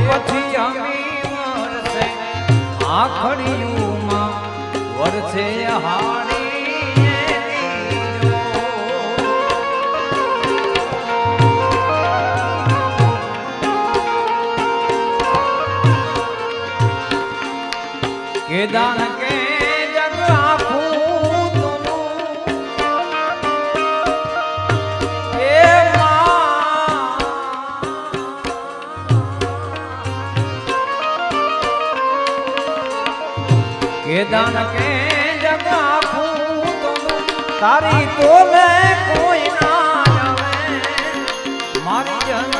પછી અમી વરસે આખડીયુંમાં વરસે હાડી કે કે દાન કે જગ આખું તોનું તારી તોલે કોઈ ના આવે મારી દેનારી